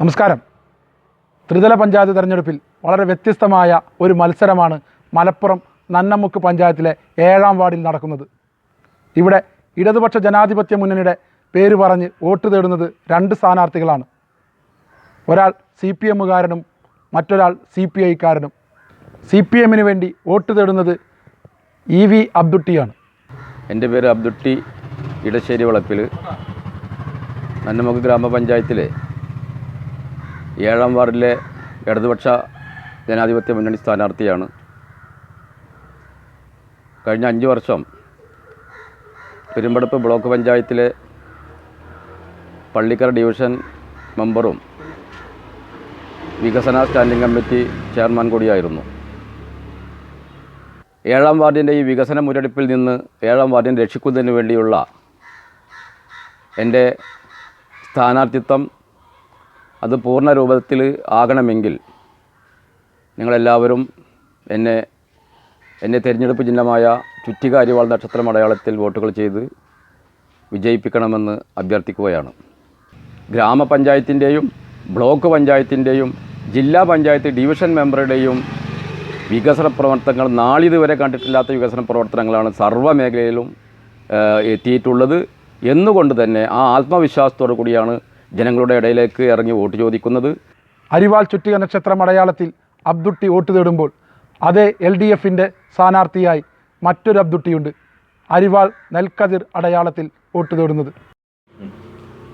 നമസ്കാരം. ത്രിതല പഞ്ചായത്ത് തെരഞ്ഞെടുപ്പിൽ വളരെ വ്യത്യസ്തമായ ഒരു മത്സരമാണ് മലപ്പുറം നന്നമുക്ക് പഞ്ചായത്തിലെ ഏഴാം വാർഡിൽ നടക്കുന്നത്. ഇവിടെ ഇടതുപക്ഷ ജനാധിപത്യ മുന്നണിയുടെ പേര് പറഞ്ഞ് വോട്ട് തേടുന്നത് രണ്ട് സ്ഥാനാർത്ഥികളാണ്. ഒരാൾ സി പി എമ്മുകാരനും മറ്റൊരാൾ സി പി ഐക്കാരനും. സി പി എമ്മിന് വേണ്ടി വോട്ട് തേടുന്നത് ഇ വി അബ്ദുട്ടിയാണ്. എന്റെ പേര് അബ്ദുട്ടി ഇടശ്ശേരി വളപ്പിൽ നന്നമുക്ക് ഗ്രാമപഞ്ചായത്തിലെ ഏഴാം വാർഡിലെ ഇടതുപക്ഷ ജനാധിപത്യ മുന്നണി സ്ഥാനാർത്ഥിയാണ്. കഴിഞ്ഞ അഞ്ച് വർഷം പെരുമ്പടപ്പ് ബ്ലോക്ക് പഞ്ചായത്തിലെ പള്ളിക്കര ഡിവിഷൻ മെമ്പറും വികസന സ്റ്റാൻഡിംഗ് കമ്മിറ്റി ചെയർമാൻ കൂടിയായിരുന്നു. ഏഴാം വാർഡിന്റെ ഈ വികസന മുരടിപ്പിൽ നിന്ന് ഏഴാം വാർഡിനെ രക്ഷിക്കുന്നതിന് വേണ്ടിയുള്ള എന്റെ സ്ഥാനാർത്ഥിത്വം അത് പൂർണ രൂപത്തിൽ ആകണമെങ്കിൽ നിങ്ങളെല്ലാവരും എന്നെ എന്നെ തിരഞ്ഞെടുപ്പ് ചിഹ്നമായ ചുറ്റിക അരിവാൾ നക്ഷത്രം അടയാളത്തിൽ വോട്ടുകൾ ചെയ്ത് വിജയിപ്പിക്കണമെന്ന് അഭ്യർത്ഥിക്കുകയാണ്. ഗ്രാമപഞ്ചായത്തിന്റെയും ബ്ലോക്ക് പഞ്ചായത്തിന്റെയും ജില്ലാ പഞ്ചായത്ത് ഡിവിഷൻ മെമ്പറുടെയും വികസന പ്രവർത്തനങ്ങൾ നാളിതുവരെ കണ്ടിട്ടില്ലാത്ത വികസന പ്രവർത്തനങ്ങളാണ് സർവ മേഖലയിലും എത്തിയിട്ടുള്ളത്. എന്നുകൊണ്ട് തന്നെ ആ ആത്മവിശ്വാസത്തോടു കൂടിയാണ് ജനങ്ങളുടെ ഇടയിലേക്ക് ഇറങ്ങി വോട്ട് ചോദിക്കുന്നത്. അരിവാൾ ചുറ്റിക നക്ഷത്രം അടയാളത്തിൽ അബ്ദുട്ടി വോട്ട് തേടുമ്പോൾ അതേ എൽ ഡി എഫിന്റെ സ്ഥാനാർത്ഥിയായി മറ്റൊരു അബ്ദുട്ടിയുണ്ട്. അരിവാൾ നെൽക്കതിർ അടയാളത്തിൽ വോട്ട് തേടുന്നത്.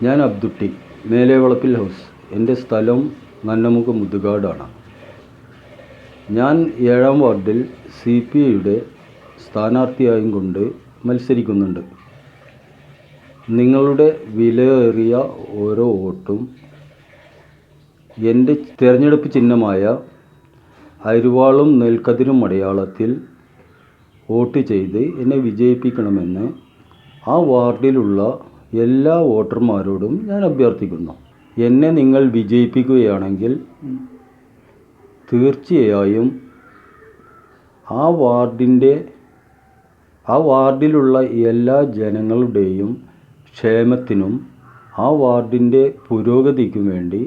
ഞാൻ അബ്ദുട്ടി മേലേവളപ്പിൽ ഹൗസ്. എന്റെ സ്ഥലം നന്നമുക്ക് മുതുകാടാണ്. ഞാൻ ഏഴാം വാർഡിൽ സി പി ഐയുടെ സ്ഥാനാർത്ഥിയായും കൊണ്ട് മത്സരിക്കുന്നുണ്ട്. നിങ്ങളുടെ വിലയേറിയ ഓരോ വോട്ടും എന്റെ തിരഞ്ഞെടുപ്പ് ചിഹ്നമായ അരുവാളും നെൽക്കതിരും അടയാളത്തിൽ വോട്ട് ചെയ്ത് എന്നെ വിജയിപ്പിക്കണമെന്ന് ആ വാർഡിലുള്ള എല്ലാ വോട്ടർമാരോടും ഞാൻ അഭ്യർത്ഥിക്കുന്നു. എന്നെ നിങ്ങൾ വിജയിപ്പിക്കുകയാണെങ്കിൽ തീർച്ചയായും ആ വാർഡിന്റെ ആ വാർഡിലുള്ള എല്ലാ ജനങ്ങളുടെയും ക്ഷേമത്തിനും ആ വാർഡിന്റെ പുരോഗതിക്കും വേണ്ടി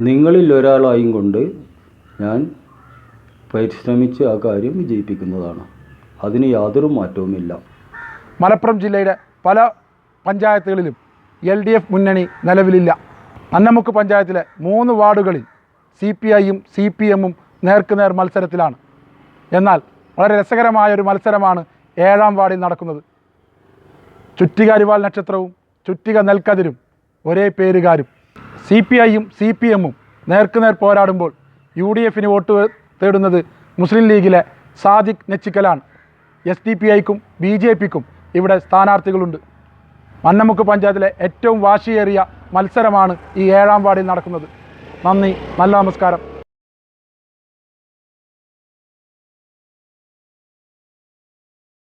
നിങ്ങളിൽ ഒരാളായും കൊണ്ട് ഞാൻ പരിശ്രമിച്ച് ആ കാര്യം വിജയിപ്പിക്കുന്നതാണ്. അതിന് യാതൊരു മാറ്റവുമില്ല. മലപ്പുറം ജില്ലയുടെ പല പഞ്ചായത്തുകളിലും എൽ ഡി എഫ് മുന്നണി നിലവിലില്ല. അന്നമുക്ക് പഞ്ചായത്തിലെ മൂന്ന് വാർഡുകളിൽ സി പി ഐയും സി പി എമ്മും നേർക്കുനേർ മത്സരത്തിലാണ്. എന്നാൽ വളരെ രസകരമായ ഒരു മത്സരമാണ് ഏഴാം വാർഡിൽ നടക്കുന്നത്. ചുറ്റിക അരിവാൾ നക്ഷത്രവും ചുറ്റിക നെൽക്കതിരും ഒരേ പേരുകാരും. സി പി ഐയും സി പി എമ്മും നേർക്കുനേർ പോരാടുമ്പോൾ യു ഡി എഫിന് വോട്ട് തേടുന്നത് മുസ്ലിം ലീഗിലെ സാദിഖ് നെച്ചിക്കലാണ്. എസ് ഡി പി ഐക്കും ബി ജെ പിക്കും ഇവിടെ സ്ഥാനാർത്ഥികളുണ്ട്. മന്നമുക്ക് പഞ്ചായത്തിലെ ഏറ്റവും വാശിയേറിയ മത്സരമാണ് ഈ ഏഴാം വാർഡിൽ നടക്കുന്നത്. നന്ദി നല്ല നമസ്കാരം.